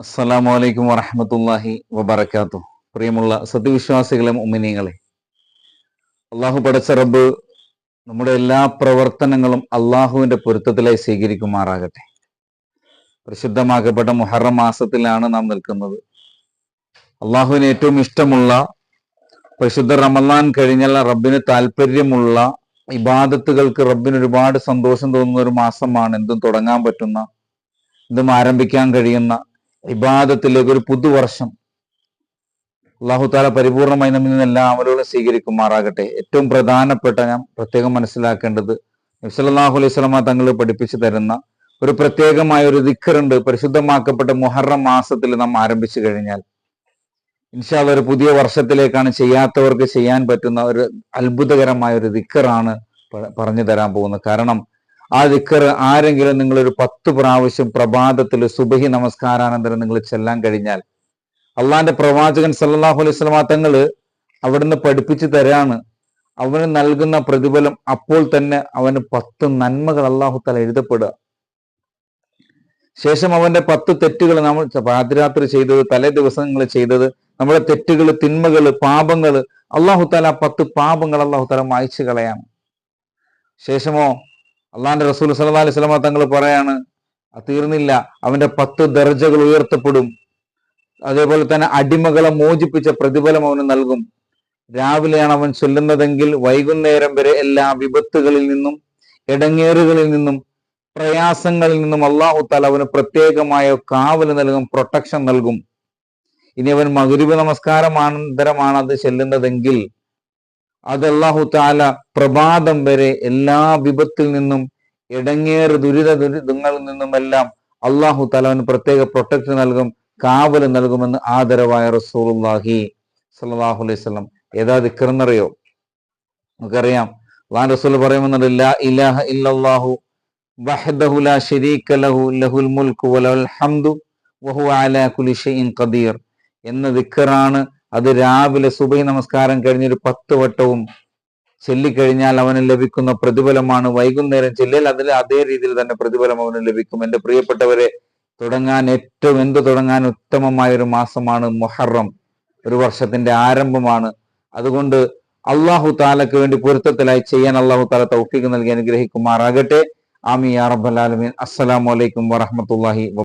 അസ്സലാമു അലൈക്കും വറഹമത്തല്ലാഹി വബർക്കാത്തു പ്രിയമുള്ള സത്യവിശ്വാസികളെ ഉമ്മിനികളെ അള്ളാഹു പടച്ച റബ്ബ് നമ്മുടെ എല്ലാ പ്രവർത്തനങ്ങളും അള്ളാഹുവിന്റെ പൊരുത്തത്തിലായി സ്വീകരിക്കുമാറാകട്ടെ. പ്രസിദ്ധമാക്കപ്പെട്ട മുഹറം മാസത്തിലാണ് നാം നിൽക്കുന്നത്. അള്ളാഹുവിന് ഏറ്റവും ഇഷ്ടമുള്ള പരിശുദ്ധ റമലാൻ കഴിഞ്ഞാൽ റബ്ബിന് താല്പര്യമുള്ള ഇബാദത്തുകൾക്ക് റബ്ബിന് ഒരുപാട് സന്തോഷം തോന്നുന്ന ഒരു മാസമാണ്. എന്തും തുടങ്ങാൻ പറ്റുന്ന എന്തും ആരംഭിക്കാൻ കഴിയുന്ന ഇബാദത്തിലേക്ക് ഒരു പുതുവർഷം അള്ളാഹു താല പരിപൂർണമായി നമ്മിൽ നിന്ന് എല്ലാവരോടും സ്വീകരിക്കുമാറാകട്ടെ. ഏറ്റവും പ്രധാനപ്പെട്ട ഞാൻ പ്രത്യേകം മനസ്സിലാക്കേണ്ടത് നബ്സല്ലാഹു അലൈഹി സ്വലമ തങ്ങൾ പഠിപ്പിച്ചു തരുന്ന ഒരു പ്രത്യേകമായ ഒരു ദിക്കറുണ്ട്. പരിശുദ്ധമാക്കപ്പെട്ട മുഹറം മാസത്തിൽ നാം ആരംഭിച്ചു കഴിഞ്ഞാൽ ഇൻഷാല്ല ഒരു പുതിയ വർഷത്തിലേക്കാണ് ചെയ്യാത്തവർക്ക് ചെയ്യാൻ പറ്റുന്ന ഒരു അത്ഭുതകരമായ ഒരു ദിക്കറാണ് പറഞ്ഞു തരാൻ പോകുന്നത്. കാരണം ആ ദിക്കർ ആരെങ്കിലും നിങ്ങളൊരു പത്ത് പ്രാവശ്യം പ്രഭാതത്തിൽ സുബഹി നമസ്കാരാനന്തരം നിങ്ങൾ ചെല്ലാൻ കഴിഞ്ഞാൽ അള്ളാന്റെ പ്രവാചകൻ സല്ലാഹു അലൈഹി സ്വലാ തങ്ങൾ അവിടുന്ന് പഠിപ്പിച്ചു തരാണ്. അവന് നൽകുന്ന പ്രതിഫലം അപ്പോൾ തന്നെ അവന് പത്ത് നന്മകൾ അള്ളാഹു തല എഴുതപ്പെടുക. ശേഷം അവന്റെ പത്ത് തെറ്റുകൾ നമ്മൾ പാതിരാത്രി ചെയ്തത് തലേ ദിവസങ്ങൾ ചെയ്തത് നമ്മുടെ തെറ്റുകൾ തിന്മകൾ പാപങ്ങൾ അള്ളാഹു താല പത്ത് പാപങ്ങൾ അള്ളാഹു താല മായ്ച്ചു കളയാണ്. ശേഷമോ അള്ളാന്റെ റസൂൽ സല്ലാ അലൈഹി സ്വലമ തങ്ങൾ പറയാണ് തീർന്നില്ല. അവന്റെ പത്ത് ദർജകൾ ഉയർത്തപ്പെടും. അതേപോലെ തന്നെ അടിമകളെ മോചിപ്പിച്ച പ്രതിഫലം അവന് നൽകും. രാവിലെയാണ് അവൻ ചൊല്ലുന്നതെങ്കിൽ വൈകുന്നേരം വരെ എല്ലാ വിപത്തുകളിൽ നിന്നും ഇടങ്ങേറുകളിൽ നിന്നും പ്രയാസങ്ങളിൽ നിന്നും അള്ളാഹു താല അവന് പ്രത്യേകമായ കാവൽ നൽകും പ്രൊട്ടക്ഷൻ നൽകും. ഇനി അവൻ മകുരിബ് നമസ്കാരമാനന്തരമാണ് അത് ചെല്ലുന്നതെങ്കിൽ അത് അള്ളാഹു താല പ്രഭാതം വരെ എല്ലാ വിപത്തിൽ നിന്നും ഇടങ്ങേറ് ദുരിത ദുരിതങ്ങളിൽ നിന്നുമെല്ലാം അള്ളാഹു താല അവന് പ്രത്യേക പ്രൊട്ടക്ഷൻ നൽകും കാവൽ നൽകുമെന്ന് ആദരവായ റസൂലുള്ളാഹി സല്ലാഹു അലൈഹി ഏതാ ദിക്കറെന്നറിയോ നമുക്കറിയാം. അള്ളാഹ് റസൂൽ പറയുമെന്നുണ്ട് ലാ ഇലാഹ ഇല്ലല്ലാഹു വഹദഹു ലാ ശരീക ലഹു ലഹുൽ മുൽക്കു വലഹുൽ ഹംദു വഹു അലാ കുലി ഷൈഇൻ ഖദീർ. എന്ന ദിക്കറാണ് അത് രാവിലെ സുബൈ നമസ്കാരം കഴിഞ്ഞൊരു പത്ത് വട്ടവും ചൊല്ലിക്കഴിഞ്ഞാൽ അവന് ലഭിക്കുന്ന പ്രതിഫലമാണ്. വൈകുന്നേരം ചെല്ലിയാൽ അതിൽ അതേ രീതിയിൽ തന്നെ പ്രതിഫലം അവന് ലഭിക്കും. എന്റെ പ്രിയപ്പെട്ടവരെ തുടങ്ങാൻ ഏറ്റവും എന്ത് തുടങ്ങാൻ ഉത്തമമായ ഒരു മാസമാണ് മൊഹറം. ഒരു വർഷത്തിന്റെ ആരംഭമാണ്. അതുകൊണ്ട് അള്ളാഹു താലക്ക് വേണ്ടി പൊരുത്തത്തിലായി ചെയ്യാൻ അള്ളാഹു താല തൗഫീഖ് നൽകി അനുഗ്രഹിക്കുമാറാകട്ടെ. ആമി യാ റബ്ബൽ ആലമീൻ. അസ്സലാമു അലൈക്കും വറഹ്മത്തുള്ളാഹി